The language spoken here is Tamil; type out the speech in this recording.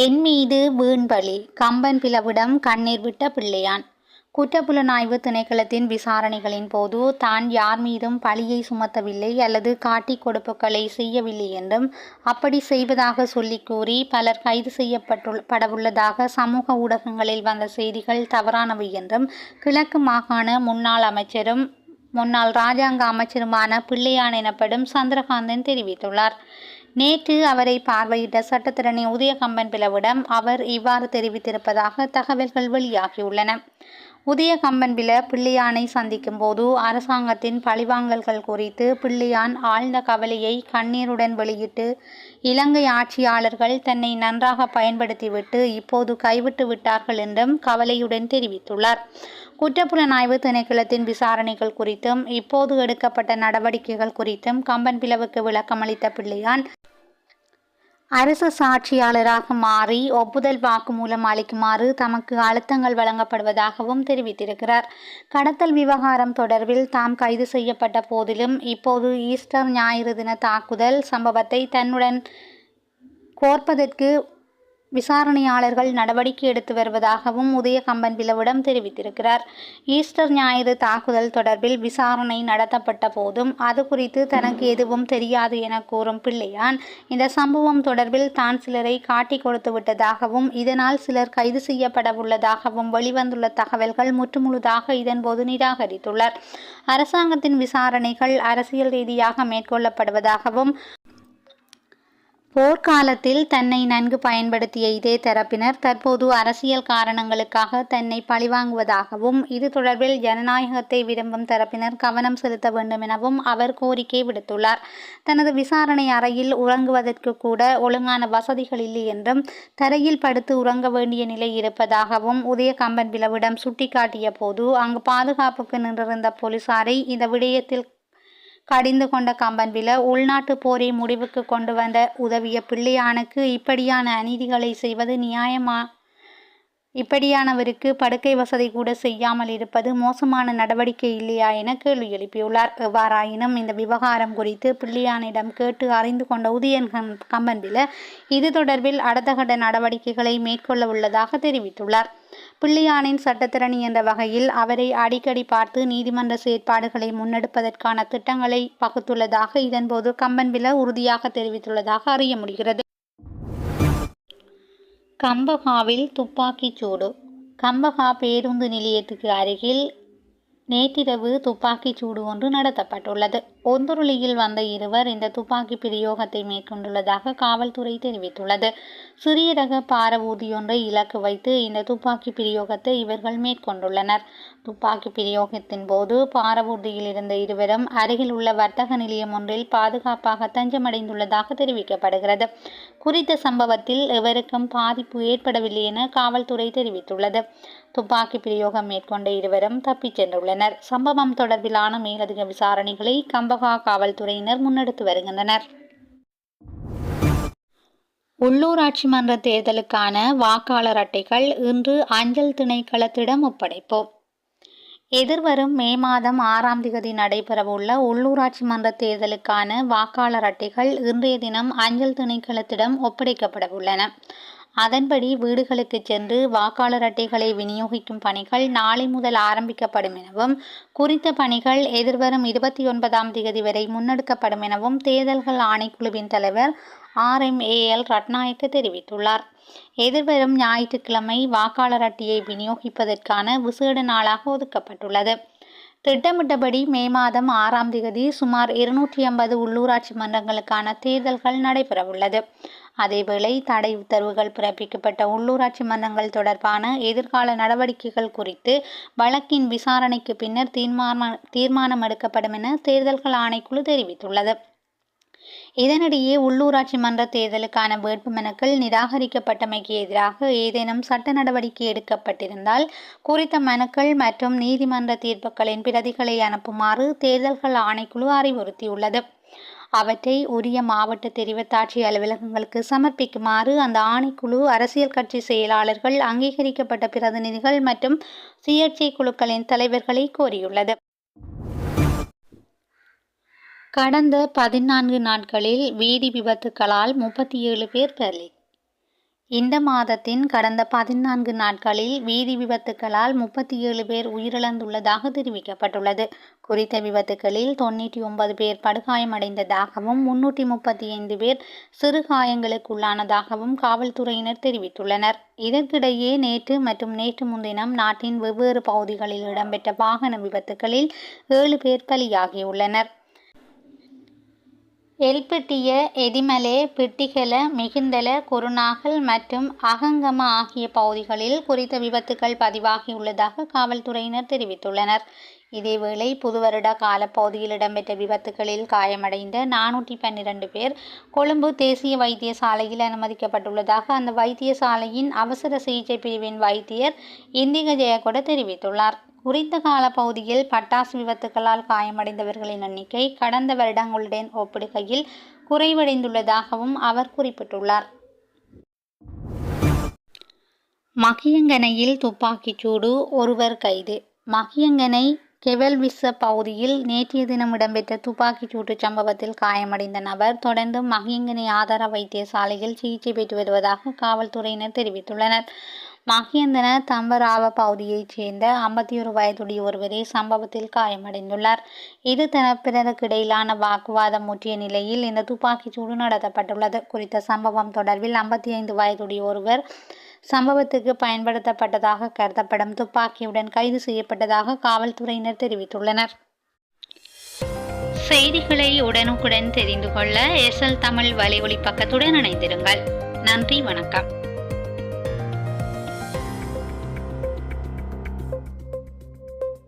என் மீது வீண்பலி கம்பன் பிளவிடம் கண்ணீர் விட்ட பிள்ளையான். குற்றப்புலனாய்வு திணைக்களத்தின் விசாரணைகளின் போது தான் யார் மீதும் பழியை சுமத்தவில்லை அல்லது காட்டி கொடுப்புகளை செய்யவில்லை என்றும் அப்படி செய்வதாக சொல்லிக் கூறி பலர் கைது செய்யப்பட்டுள் படவுள்ளதாக சமூக ஊடகங்களில் வந்த செய்திகள் தவறானவை என்றும் கிழக்கு மாகாண முன்னாள் அமைச்சரும் முன்னாள் இராஜாங்க அமைச்சருமான பிள்ளையான் எனப்படும் சந்திரகாந்தன் தெரிவித்துள்ளார். நேற்று அவரை பார்வையிட்ட சட்டத்திரணி உதயகம்பன் பிளவிடம் அவர் இவ்வாறு தெரிவித்திருப்பதாக தகவல்கள் வெளியாகியுள்ளன. புதிய கம்பன்பில பிள்ளையானை சந்திக்கும் போது அரசாங்கத்தின் பழிவாங்கல்கள் குறித்து பிள்ளையான் ஆழ்ந்த கவலையை கண்ணீருடன் வெளியிட்டு இலங்கை ஆட்சியாளர்கள் தன்னை நன்றாக பயன்படுத்திவிட்டு இப்போது கைவிட்டு விட்டார்கள் என்றும் கவலையுடன் தெரிவித்துள்ளார். குற்றப்புலனாய்வு திணைக்களத்தின் விசாரணைகள் குறித்தும் இப்போது எடுக்கப்பட்ட நடவடிக்கைகள் குறித்தும் கம்பன் பிளவுக்கு விளக்கமளித்த பிள்ளையான் அரசு சாட்சியாளராக மாறி ஒப்புதல் வாக்குமூலம் அளிக்குமாறு தமக்கு அழுத்தங்கள் வழங்கப்படுவதாகவும் தெரிவித்திருக்கிறார். கடத்தல் விவகாரம் தொடர்பில் தாம் கைது செய்யப்பட்ட போதிலும் இப்போது ஈஸ்டர் ஞாயிறு தின தாக்குதல் சம்பவத்தை தன்னுடன் கோர்ப்பதற்கு விசாரணையாளர்கள் நடவடிக்கை எடுத்து வருவதாகவும் உதயகம்பன் பிளவிடம் தெரிவித்திருக்கிறார். ஈஸ்டர் ஞாயிறு தாக்குதல் தொடர்பில் விசாரணை நடத்தப்பட்ட போதும் அது குறித்து தனக்கு எதுவும் தெரியாது என கூறும் பிள்ளையான் இந்த சம்பவம் தொடர்பில் தான் சிலரை காட்டி கொடுத்து விட்டதாகவும் இதனால் சிலர் கைது செய்யப்பட உள்ளதாகவும் வெளிவந்துள்ள தகவல்கள் முற்றுமுழுதாக இதன்போது நிராகரித்துள்ளார். அரசாங்கத்தின் விசாரணைகள் அரசியல் ரீதியாக மேற்கொள்ளப்படுவதாகவும் போர்க்காலத்தில் தன்னை நன்கு பயன்படுத்திய இதே தரப்பினர் தற்போது அரசியல் காரணங்களுக்காக தன்னை பழிவாங்குவதாகவும் இது தொடர்பில் ஜனநாயகத்தை விரும்பும் தரப்பினர் கவனம் செலுத்த வேண்டும் எனவும் அவர் கோரிக்கை விடுத்துள்ளார். தனது விசாரணை அறையில் உறங்குவதற்கு கூட ஒழுங்கான வசதிகள் இல்லை என்றும் தரையில் படுத்து உறங்க வேண்டிய நிலை இருப்பதாகவும் உதயகம்பன் பிளவிடம் சுட்டிக்காட்டிய போது அங்கு பாதுகாப்புக்கு நின்றிருந்த போலீசாரை இந்த விடயத்தில் கடிந்து கொண்ட கம்பன்வில உள்நாட்டு போரை முடிவுக்கு கொண்டு வந்த உதவிய பிள்ளையானுக்கு இப்படியான அநீதிகளை செய்வது நியாயமா? இப்படியானவருக்கு படுக்கை வசதி கூட செய்யாமல் இருப்பது மோசமான நடவடிக்கை இல்லையா என கேள்வி எழுப்பியுள்ளார். எவ்வாறாயினும் இந்த விவகாரம் குறித்து பிள்ளையானிடம் கேட்டு அறிந்து கொண்ட உதயன் கம்பன்பில இது தொடர்பில் அடுத்த கட்ட நடவடிக்கைகளை மேற்கொள்ள உள்ளதாக தெரிவித்துள்ளார். பிள்ளையானின் சட்டத்திரணி என்ற வகையில் அவரை அடிக்கடி பார்த்து நீதிமன்ற செயற்பாடுகளை முன்னெடுப்பதற்கான திட்டங்களை பகுத்துள்ளதாக இதன்போது கம்பன்பில உறுதியாக தெரிவித்துள்ளதாக அறிய முடிகிறது. கம்பஹாவில் துப்பாக்கிச் சூடு. கம்பஹா பேருந்து நிலையத்துக்கு அருகில் நேற்றிரவு துப்பாக்கிச் சூடு ஒன்று நடத்தப்பட்டுள்ளது. ஒந்துருளியில் வந்த இருவர் இந்த துப்பாக்கி பிரயோகத்தை மேற்கொண்டுள்ளதாக காவல்துறை தெரிவித்துள்ளது. சிறிய ரக பாரவூதியொன்றை இலக்கு வைத்து இந்த துப்பாக்கி பிரயோகத்தை இவர்கள் மேற்கொண்டுள்ளனர். துப்பாக்கி பிரயோகத்தின் போது பாரவூர்தியில் இருந்த இருவரும் அருகில் உள்ள வர்த்தக நிலையம் ஒன்றில் பாதுகாப்பாக தஞ்சமடைந்துள்ளதாக தெரிவிக்கப்படுகிறது. குறித்த சம்பவத்தில் எவருக்கும் பாதிப்பு ஏற்படவில்லை என காவல்துறை தெரிவித்துள்ளது. துப்பாக்கி பிரயோகம் மேற்கொண்ட இருவரும் தப்பிச் சென்றுள்ளனர். சம்பவம் தொடர்பிலான மேலதிக விசாரணைகளை கம் கம்பகா காவல்துறையினர் முன்னெடுத்து வருகின்றனர். உள்ளூராட்சி மன்ற தேர்தலுக்கான வாக்காளர் அட்டைகள் இன்று அஞ்சல் திணைக்களத்திடம் ஒப்படைப்போம் எதிர்வரும் மே மாதம் ஆறாம் திகதி நடைபெறவுள்ள உள்ளூராட்சி மன்ற தேர்தலுக்கான வாக்காளர் அட்டைகள் இன்றைய தினம் அஞ்சல் திணைக்களத்திடம் ஒப்படைக்கப்படவுள்ளன. அதன்படி வீடுகளுக்கு சென்று வாக்காளர் அட்டைகளை விநியோகிக்கும் பணிகள் நாளை முதல் ஆரம்பிக்கப்படும் எனவும் குறித்த பணிகள் எதிர்வரும் இருபத்தி ஒன்பதாம் தேதி வரை முன்னெடுக்கப்படும் எனவும் தேர்தல்கள் ஆணைக்குழுவின் தலைவர் R M A L Ratnayake தெரிவித்துள்ளார். எதிர்வரும் ஞாயிற்றுக்கிழமை வாக்காளர் அட்டையை விநியோகிப்பதற்கான விசேட நாளாக ஒதுக்கப்பட்டுள்ளது. திட்டமிட்டபடி மே மாதம் ஆறாம் தேதி சுமார் இருநூற்றி ஐம்பது உள்ளூராட்சி மன்றங்களுக்கான தேர்தல்கள் நடைபெறவுள்ளது. அதேவேளை தடை உத்தரவுகள் பிறப்பிக்கப்பட்ட உள்ளூராட்சி மன்றங்கள் தொடர்பான எதிர்கால நடவடிக்கைகள் குறித்து வழக்கின் விசாரணைக்கு பின்னர் தீர்மானம் தீர்மானம் எடுக்கப்படும் என தேர்தல்கள் ஆணைக்குழு தெரிவித்துள்ளது. இதனிடையே உள்ளூராட்சி மன்ற தேர்தலுக்கான வேட்புமனுக்கள் நிராகரிக்கப்பட்டமைக்கு எதிராக ஏதேனும் சட்ட நடவடிக்கை எடுக்கப்பட்டிருந்தால் குறித்த மனுக்கள் மற்றும் நீதிமன்ற தீர்ப்புகளின் பிரதிகளை அனுப்புமாறு தேர்தல்கள் ஆணைக்குழு அறிவுறுத்தியுள்ளது. அவற்றை உரிய மாவட்ட தெரிவத்தாட்சி அலுவலகங்களுக்கு சமர்ப்பிக்குமாறு அந்த ஆணைக்குழு அரசியல் கட்சி செயலாளர்கள் அங்கீகரிக்கப்பட்ட பிரதிநிதிகள் மற்றும் சுயேட்சை குழுக்களின் தலைவர்களை கோரியுள்ளது. கடந்த பதினான்கு நாட்களில் வீதி விபத்துக்களால் முப்பத்தி ஏழு பேர் பலி இந்த மாதத்தின் கடந்த பதினான்கு நாட்களில் வீதி விபத்துக்களால் முப்பத்தி ஏழு பேர் உயிரிழந்துள்ளதாக தெரிவிக்கப்பட்டுள்ளது. குறித்த விபத்துகளில் தொண்ணூற்றி ஒன்பது பேர் படுகாயமடைந்ததாகவும் முன்னூற்றி முப்பத்தி ஐந்து பேர் சிறு காயங்களுக்குள்ளானதாகவும் காவல்துறையினர் தெரிவித்துள்ளனர். இதற்கிடையே நேற்று மற்றும் நேற்று முன்தினம் நாட்டின் வெவ்வேறு பகுதிகளில் இடம்பெற்ற வாகன விபத்துகளில் ஏழு பேர் பலியாகியுள்ளனர். எல்பிட்டிய எதிமலே பிட்டிகல மிகுந்தல குருநாகல் மற்றும் அகங்கம ஆகிய பகுதிகளில் குறித்த விபத்துகள் பதிவாகியுள்ளதாக காவல்துறையினர் தெரிவித்துள்ளனர். இதேவேளை புதுவருட காலப்பகுதியில் இடம்பெற்ற விபத்துகளில் காயமடைந்த நானூற்றி பன்னிரண்டு பேர் கொழும்பு தேசிய வைத்தியசாலையில் அனுமதிக்கப்பட்டுள்ளதாக அந்த வைத்தியசாலையின் அவசர சிகிச்சை பிரிவின் வைத்தியர் இந்திக ஜெயகொட தெரிவித்துள்ளார். குறித்த கால பகுதியில் பட்டாசு விபத்துகளால் காயமடைந்தவர்களின் எண்ணிக்கை கடந்த வருடங்களுடன் ஒப்பிடுகையில் குறைவடைந்துள்ளதாகவும் அவர் குறிப்பிட்டுள்ளார். மகியங்கனையில் துப்பாக்கிச்சூடு ஒருவர் கைது. மகியங்கனை கெவல்விச பகுதியில் நேற்றைய தினம் இடம்பெற்ற துப்பாக்கிச் சூட்டு சம்பவத்தில் காயமடைந்த நபர் தொடர்ந்து மகியங்கனை ஆதார வைத்தியசாலையில் சிகிச்சை பெற்று வருவதாக காவல்துறையினர் தெரிவித்துள்ளனர். மகியந்தன தம்பராவ பகுதியைச் சேர்ந்த ஐம்பத்தி ஒரு வயதுடைய ஒருவரே சம்பவத்தில் காயமடைந்துள்ளார். இரு தரப்பினருக்கு இடையிலான வாக்குவாதம் முற்றிய நிலையில் இந்த துப்பாக்கிச் சூடு நடத்தப்பட்டுள்ளது. குறித்த சம்பவம் தொடர்பில் ஐம்பத்தி ஐந்து வயதுடைய ஒருவர் சம்பவத்துக்கு பயன்படுத்தப்பட்டதாக கருதப்படும் துப்பாக்கியுடன் கைது செய்யப்பட்டதாக காவல்துறையினர் தெரிவித்துள்ளனர். செய்திகளை உடனுக்குடன் தெரிந்து கொள்ள எஸ்எல் தமிழ் வலையொலி பக்கத்துடன் இணைந்திருங்கள். நன்றி வணக்கம்.